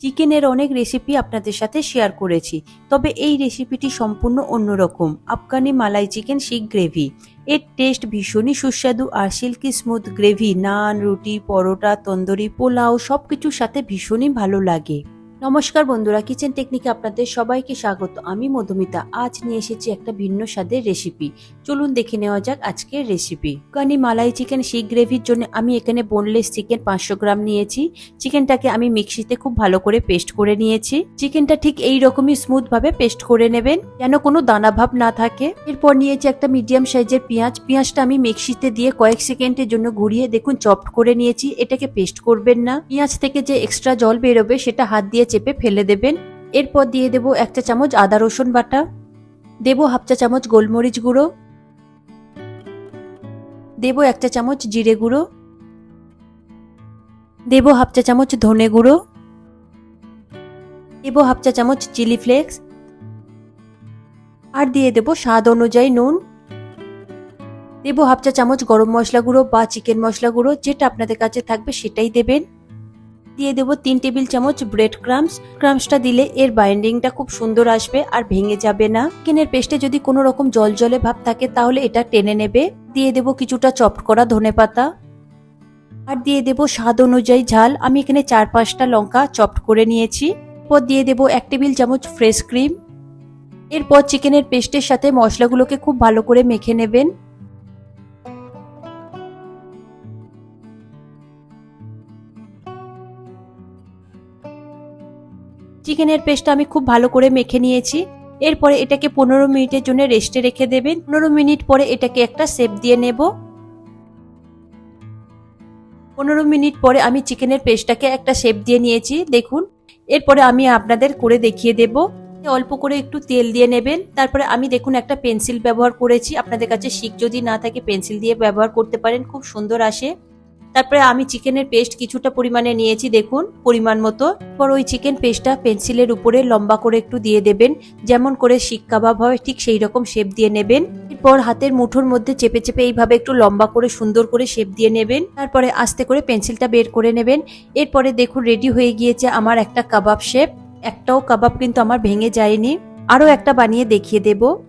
চিকেনের অনেক রেসিপি আপনাদের সাথে শেয়ার করেছি, তবে এই রেসিপিটি সম্পূর্ণ অন্যরকম। Afghani malai chicken seekh gravy. এর টেস্ট ভীষণই সুস্বাদু আর সিল্কি স্মুথ গ্রেভি নান, রুটি, পরোটা, তন্দুরি, পোলাও সব কিছুর সাথে ভীষণই ভালো লাগে। নমস্কার বন্ধুরা কিচেন টেকনিকে আপনাদের সবাইকে স্বাগত। আমি মধুমিতা। আজ নিয়ে এসেছি একটা ভিন্ন স্বাদের রেসিপি চলুন দেখে নেওয়া যাক আজকের রেসিপি কানি মালাই চিকেন শিক গ্রেভির জন্য আমি এখানে বোনলেস চিকেন পাঁচশো গ্রাম নিয়েছি। চিকেনটাকে আমি মিক্সিতে খুব ভালো করে পেস্ট করে নিয়েছি। চিকেনটা ঠিক এই রকমই স্মুথ ভাবে পেস্ট করে নেবেন, যেন কোনো দানা ভাব না থাকে। এরপর নিয়েছি একটা মিডিয়াম সাইজের পেঁয়াজ। পেঁয়াজটা আমি মিক্সিতে দিয়ে কয়েক সেকেন্ডের জন্য ঘুরিয়ে দেখুন চপড করে নিয়েছি। এটাকে পেস্ট করবেন না। পেঁয়াজ থেকে যে এক্সট্রা জল বেরোবে, সেটা হাত দিয়ে চেপে ফেলে দেবেন। এরপর দিয়ে দেবো এক চা চামচ আদা রসুন বাটা। দেবো হাফ চা চামচ গোলমরিচ গুঁড়ো। দেবো এক চা চামচ জিরে গুঁড়ো। দেবো হাফ চা চামচ ধনে গুঁড়ো। দেবো হাফ চা চামচ চিলি ফ্লেক্স। আর দিয়ে দেবো স্বাদ অনুযায়ী নুন। দেবো হাফ চা চামচ গরম মশলা গুঁড়ো বা চিকেন মশলা গুঁড়ো, যেটা আপনাদের কাছে থাকবে সেটাই দেবেন। দিয়ে দেবো তিন টেবিল চামচ ব্রেড ক্রামস ক্রামসটা দিলে এর বাইন্ডিংটা খুব সুন্দর আসবে, আর ভেঙে যাবে না। কেনের পেস্টে যদি কোনো রকম জল জলে ভাব থাকে, তাহলে এটা টেনে নেবে। দিয়ে দেবো কিছুটা চপড করা ধনে পাতা। আর দিয়ে দেবো স্বাদ অনুযায়ী ঝাল। আমি এখানে চার পাঁচটা লঙ্কা চপড করে নিয়েছি। এরপর দিয়ে দেবো এক টেবিল চামচ ফ্রেশ ক্রিম এরপর চিকেনের পেস্টের সাথে মশলাগুলোকে খুব ভালো করে মেখে নেবেন। চিকেনের পেস্টটা আমি খুব ভালো করে মেখে নিয়েছি। এরপরে এটাকে পনেরো মিনিটের জন্য রেস্টে রেখে দেবেন। পনেরো মিনিট পরে এটাকে একটা সেপ দিয়ে নেব। পনেরো মিনিট পরে আমি চিকেনের পেস্টটাকে একটা শেপ দিয়ে নিয়েছি, দেখুন। এরপরে আমি আপনাদের করে দেখিয়ে দেব। অল্প করে একটু তেল দিয়ে নেবেন। তারপরে আমি দেখুন একটা পেন্সিল ব্যবহার করেছি। আপনাদের কাছে শিক যদি না থাকে, পেন্সিল দিয়ে ব্যবহার করতে পারেন। খুব সুন্দর আসে। তারপরে আমি চিকেনের পেস্ট কিছুটা পরিমাণে নিয়েছি, দেখুন, পরিমাণ মতো। পর ওই চিকেন পেস্টটা পেন্সিলের উপরে লম্বা করে একটু দিয়ে দেবেন। যেমন করে শিক কাবাব হয়, ঠিক সেই রকম শেপ দিয়ে নেবেন। এরপর হাতের মুঠোর মধ্যে চেপে চেপে এইভাবে একটু লম্বা করে সুন্দর করে শেপ দিয়ে নেবেন। তারপরে আস্তে করে পেন্সিলটা বের করে নেবেন। এরপরে দেখুন, রেডি হয়ে গিয়েছে আমার একটা কাবাব শেপ। একটাও কাবাব কিন্তু আমার ভেঙে যায়নি। আরও একটা বানিয়ে দেখিয়ে দেবো।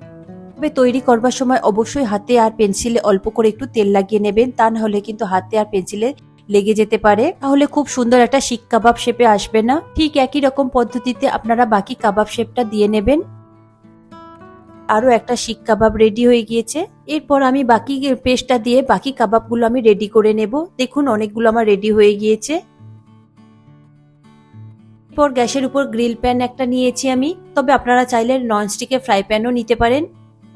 তবে তৈরি করবার সময় অবশ্যই হাতে আর পেন্সিলে অল্প করে একটু তেল লাগিয়ে নেবেন। তা না হলে কিন্তু হাতে আর পেন্সিলে লেগে যেতে পারে। তাহলে খুব সুন্দর একটা শিক কাবাব শেপে আসবে না। ঠিক একই রকম পদ্ধতিতে আপনারা বাকি কাবাব শেপটা দিয়ে নেবেন। আরও একটা শিক কাবাব রেডি হয়ে গিয়েছে। এরপর আমি বাকি পেস্টটা দিয়ে বাকি কাবাবগুলো আমি রেডি করে নেব। দেখুন, অনেকগুলো আমার রেডি হয়ে গিয়েছে। এরপর গ্যাসের উপর গ্রিল প্যান একটা নিয়েছি আমি। তবে আপনারা চাইলে ননস্টিকের ফ্রাই প্যানও নিতে পারেন।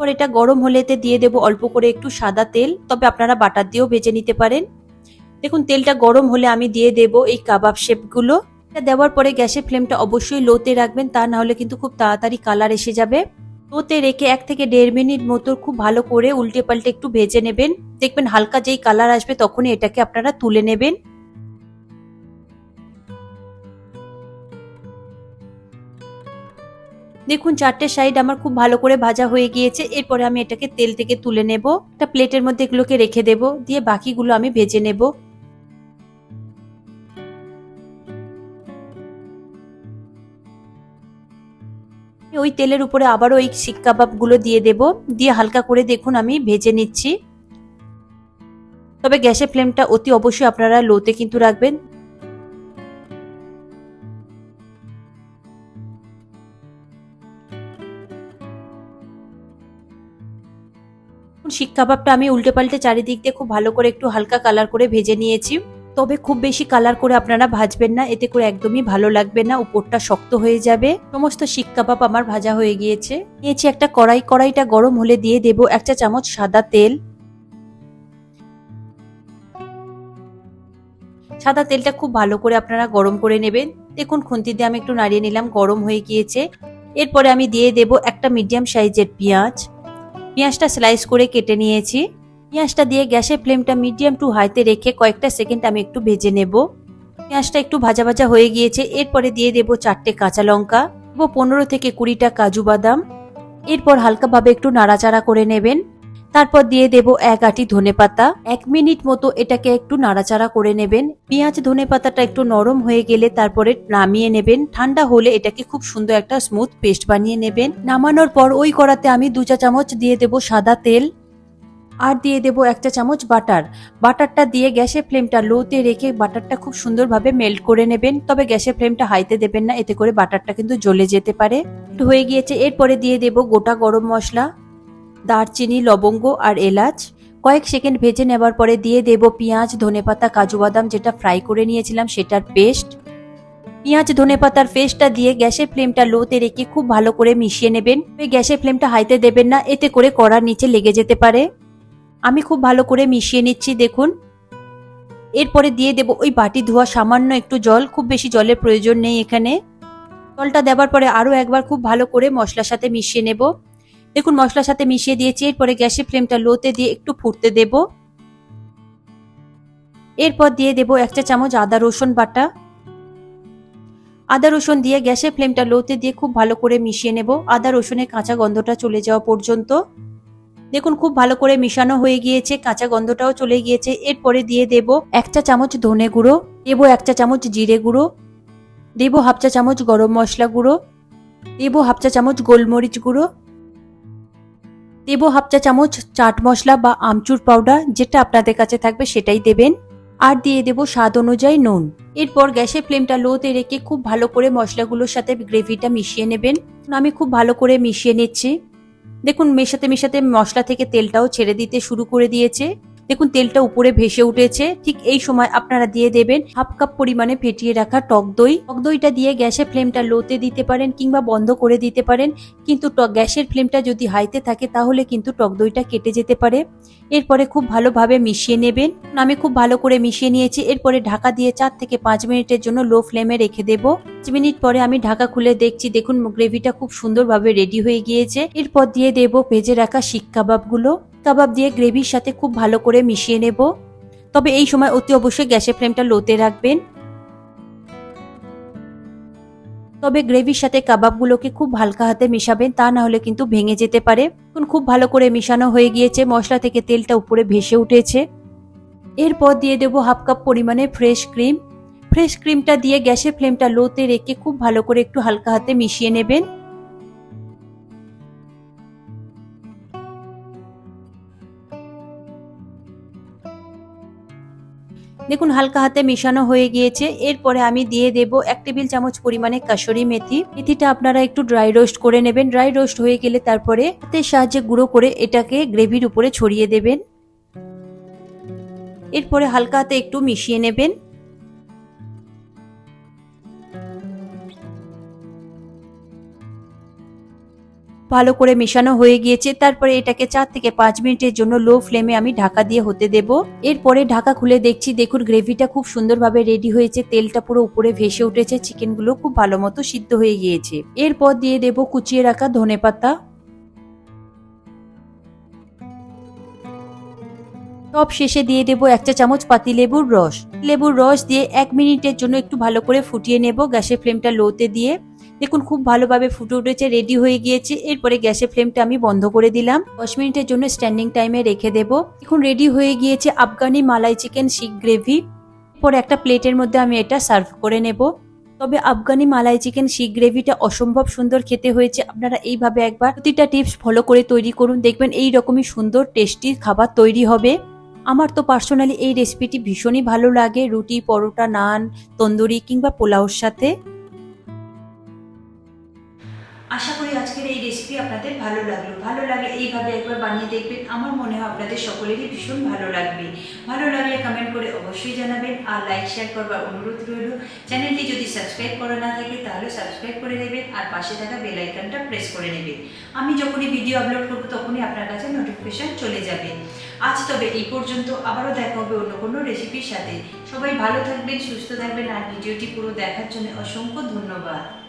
পর এটা গরম হলে এতে দিয়ে দেবো অল্প করে একটু সাদা তেল, তবে আপনারা বাটার দিয়েও ভেজে নিতে পারেন। দেখুন, তেলটা গরম হলে আমি দিয়ে দেব এই কাবাব শেপগুলো। এটা দেওয়ার পরে গ্যাসের ফ্লেমটা অবশ্যই লোতে রাখবেন, তা না হলে কিন্তু খুব তাড়াতাড়ি কালার এসে যাবে। লোতে রেখে এক থেকে দেড় মিনিট মতো খুব ভালো করে উল্টে পাল্টে একটু ভেজে নেবেন। দেখবেন হালকা যেই কালার আসবে তখনই এটাকে আপনারা তুলে নেবেন। দেখুন, চারটে সাইড আমার খুব ভালো করে ভাজা হয়ে গিয়েছে। এরপরে আমি এটাকে তেল থেকে তুলে নেব। একটা প্লেটের মধ্যে এগুলোকে রেখে দেব। দিয়ে বাকিগুলো আমি ভেজে নেব। ওই তেলের উপরে আবারও ওই শিক কাবাবগুলো দিয়ে দেব। দিয়ে হালকা করে দেখুন, আমি ভেজে নিচ্ছি। তবে গ্যাসের ফ্লেমটা অতি অবশ্যই আপনারা লোতে কিন্তু রাখবেন। শিক কাবাবটা আমি উল্টে পাল্টে চারিদিক দিয়ে খুব ভালো করে একটু হালকা কালার করে ভেজে নিয়েছি। তবে খুব বেশি কালার করে আপনারা ভাজবেন না, এতে করে একদমই ভালো লাগবে না, উপরটা শক্ত হয়ে যাবে। সমস্ত শিক কাবাব আমার ভাজা হয়ে গিয়েছে। নিয়েছি একটা কড়াই, কড়াইটা গরম হলে দিয়ে দেব এক চা চামচ সাদা তেল। সাদা তেলটা খুব ভালো করে আপনারা গরম করে নেবেন। দেখুন, খুন্তি দিয়ে আমি একটু নাড়িয়ে নিলাম, গরম হয়ে গিয়েছে। এরপরে আমি দিয়ে দেব একটা মিডিয়াম সাইজের পেঁয়াজ। পেঁয়াজটা স্লাইস করে কেটে নিয়েছি। পেঁয়াজটা দিয়ে গ্যাসের ফ্লেমটা মিডিয়াম টু হাইতে রেখে কয়েকটা সেকেন্ড আমি একটু ভেজে নেব। পেঁয়াজটা একটু ভাজা ভাজা হয়ে গিয়েছে, এরপরে দিয়ে দেব চারটে কাঁচা লঙ্কা। পনেরো থেকে কুড়িটা কাজু বাদাম। এরপর হালকাভাবে একটু নাড়াচাড়া করে নেবেন। তারপর দিয়ে দেব এক আটি ধনেপাতা এক মিনিট মতো এটাকে একটু নাড়াচাড়া করে নেবেন। পেঁয়াজ ধনেপাতাটা একটু নরম হয়ে গেলে তারপরে নামিয়ে নেবেন। ঠান্ডা হলে এটাকে খুব সুন্দর একটা স্মুথ পেস্ট বানিয়ে নেবেন। নামানোর পর ওই কড়াতে আমি দু চা চামচ দিয়ে দেব সাদা তেল আর দিয়ে দেব একটা চামচ বাটার। বাটারটা দিয়ে গ্যাসের ফ্লেমটা লোতে রেখে বাটারটা খুব সুন্দরভাবে মেল্ট করে নেবেন। তবে গ্যাসের ফ্লেমটা হাইতে দেবেন না, এতে করে বাটারটা কিন্তু জ্বলে যেতে পারে। হয়ে গিয়েছে, এরপরে দিয়ে দেব গোটা গরম মশলা। দারচিনি, লবঙ্গ আর এলাচ। কয়েক সেকেন্ড ভেজে নেবার পরে দিয়ে দেব পেঁয়াজ, ধনেপাতা, কাজু বাদাম, যেটা ফ্রাই করে নিয়েছিলাম, সেটার পেস্ট। পেঁয়াজ, ধনেপাতার পেস্টটা দিয়ে গ্যাসের ফ্লেমটা লোতে রেখে খুব ভালো করে মিশিয়ে নেবেন। গ্যাসের ফ্লেমটা হাইতে দেবেন না, এতে করে কড়ার নিচে লেগে যেতে পারে। আমি খুব ভালো করে মিশিয়ে নিচ্ছি, দেখুন। এরপরে দিয়ে দেব ওই বাটি ধোয়া সামান্য একটু জল, খুব বেশি জলের প্রয়োজন নেই এখানে। জলটা দেওয়ার পরে আরও একবার খুব ভালো করে মশলার সাথে মিশিয়ে নেব। দেখুন, মশলার সাথে মিশিয়ে দিয়েছি, এরপরে গ্যাসের ফ্লেমটা লোতে দিয়ে একটু ফুটতে দেব। এরপর দিয়ে দেব এক চা চামচ আদা, রসুন বাটা। আদা, রসুন দিয়ে গ্যাসের ফ্লেমটা লোতে দিয়ে খুব ভালো করে মিশিয়ে নেব। আদা, রসুনের কাঁচা গন্ধটা চলে যাওয়া পর্যন্ত। দেখুন, খুব ভালো করে মিশানো হয়ে গিয়েছে, কাঁচা গন্ধটাও চলে গিয়েছে। এরপরে দিয়ে দেব এক চা চামচ ধনে গুঁড়ো, দেব এক চা চামচ জিরে গুঁড়ো, দেব হাফ চা চামচ গরম মশলা গুঁড়ো, দেব হাফ চা চামচ গোলমরিচ গুঁড়ো দেব হাফ চা চামচ চাট মশলা বা আমচুর পাউডার যেটা আপনাদের কাছে থাকবে সেটাই দেবেন। আর দিয়ে দেব স্বাদ অনুযায়ী নুন। এরপর গ্যাসের ফ্লেমটা লোতে রেখে খুব ভালো করে মশলাগুলোর সাথে গ্রেভিটা মিশিয়ে নেবেন। আমি খুব ভালো করে মিশিয়ে নিচ্ছি। দেখুন মেশাতে মেশাতে মশলা থেকে তেলটাও ছেড়ে দিতে শুরু করে দিয়েছে। দেখুন, তেলটা উপরে ভেসে উঠেছে। ঠিক এই সময় আপনারা দিয়ে দেবেন হাফ কাপ পরিমাণে ফেটিয়ে রাখা টক দই। টক দইটা দিয়ে গ্যাসের ফ্লেমটা লোতে দিতে পারেন কিংবা বন্ধ করে দিতে পারেন। কিন্তু গ্যাসের ফ্লেমটা যদি হাইতে থাকে, তাহলে কিন্তু টক দইটা কেটে যেতে পারে। এরপরে খুব ভালোভাবে মিশিয়ে নেবেন। আমি খুব ভালো করে মিশিয়ে নিয়েছি। এরপরে ঢাকা দিয়ে চার থেকে পাঁচ মিনিটের জন্য লো ফ্লেমে রেখে দেবো। পাঁচ মিনিট পরে আমি ঢাকা খুলে দেখছি, দেখুন, গ্রেভিটা খুব সুন্দরভাবে রেডি হয়ে গিয়েছে। এরপর দিয়ে দেবো ভেজে রাখা শিক কাবাবগুলো। কাবাব দিয়ে গ্রেভির সাথে খুব ভালো করে মিশিয়ে নেব। তবে এই সময় অতি অবশ্যই গ্যাসের ফ্লেমটা লোতে রাখবেন। তবে গ্রেভির সাথে কাবাবগুলোকে খুব হালকা হাতে মিশাবেন, তা না হলে কিন্তু ভেঙে যেতে পারে। এখন খুব ভালো করে মিশানো হয়ে গিয়েছে, মশলা থেকে তেলটা উপরে ভেসে উঠেছে। এরপর দিয়ে দেবো হাফ কাপ পরিমাণে ফ্রেশ ক্রিম। ফ্রেশ ক্রিমটা দিয়ে গ্যাসের ফ্লেমটা লোতে রেখে খুব ভালো করে একটু হালকা হাতে মিশিয়ে নেবেন। দেখুন, হালকা হাতে মিশানো হয়ে গিয়েছে। এরপরে আমি দিয়ে দেব এক টেবিল চামচ পরিমাণে কাসুরি মেথি। মেথিটা আপনারা একটু ড্রাই রোস্ট করে নেবেন। ড্রাই রোস্ট হয়ে গেলে তারপরে হাতের সাহায্যে গুঁড়ো করে এটাকে গ্রেভির উপরে ছড়িয়ে দেবেন। এরপরে হালকা হাতে একটু মিশিয়ে নেবেন। ভালো করে মেশানো হয়ে গিয়েছে। তারপরে এটাকে চার থেকে পাঁচ মিনিটের জন্য লো ফ্লেমে আমি ঢাকা দিয়ে হতে দেব। এরপরে ঢাকা খুলে দেখছি, দেখুন গ্রেভিটা খুব সুন্দরভাবে রেডি হয়েছে। তেলটা পুরো উপরে ভেসে উঠেছে। চিকেনগুলো খুব ভালো মতো সিদ্ধ হয়ে গিয়েছে। এরপর দিয়ে দেব কুচিয়ে রাখা ধনে পাতা। সব শেষে দিয়ে দেবো এক চা চামচ পাতি লেবুর রস। লেবুর রস দিয়ে এক মিনিটের জন্য একটু ভালো করে ফুটিয়ে নেব গ্যাসের ফ্লেমটা লোতে দিয়ে। দেখুন, খুব ভালোভাবে ফুটে উঠেছে রেডি হয়ে গিয়েছে। এরপরে গ্যাসের ফ্লেমটা আমি বন্ধ করে দিলাম। দশ মিনিটের জন্য স্ট্যান্ডিং টাইমে রেখে দেব। এখন রেডি হয়ে গিয়েছে আফগানি মালাই চিকেন শিক গ্রেভি। পরে একটা প্লেটের মধ্যে আমি এটা সার্ভ করে নেব। তবে আফগানি মালাই চিকেন শিক গ্রেভিটা অসম্ভব সুন্দর খেতে হয়েছে। আপনারা এইভাবে একবার প্রতিটা টিপস ফলো করে তৈরি করুন। দেখবেন এই রকমই সুন্দর টেস্টি খাবার তৈরি হবে। আমার তো পার্সোনালি এই রেসিপিটি ভীষণই ভালো লাগে। রুটি, পরোটা, নান, তন্দুরি কিংবা পোলাওর সাথে। ভালো লাগল। ভালো লাগলে এইভাবে একবার বানিয়ে দেখবেন। আমার মনে হয় আপনাদের সকলেরই ভীষণ ভালো লাগবে। ভালো লাগলে কমেন্ট করে অবশ্যই জানাবেন আর লাইক শেয়ার করবার অনুরোধ রইল। চ্যানেলটি যদি সাবস্ক্রাইব করা না থাকে তাহলে সাবস্ক্রাইব করে নেবেন আর পাশে থাকা বেল আইকনটা প্রেস করে নেবেন। আমি যখনই ভিডিও আপলোড করব তখনই আপনার কাছে নোটিফিকেশন চলে যাবে। আজ তবে এই পর্যন্ত। আবারও দেখা হবে অন্য কোনো রেসিপির সাথে। সবাই ভালো থাকবেন, সুস্থ থাকবেন আর ভিডিওটি পুরো দেখার জন্য অসংখ্য ধন্যবাদ।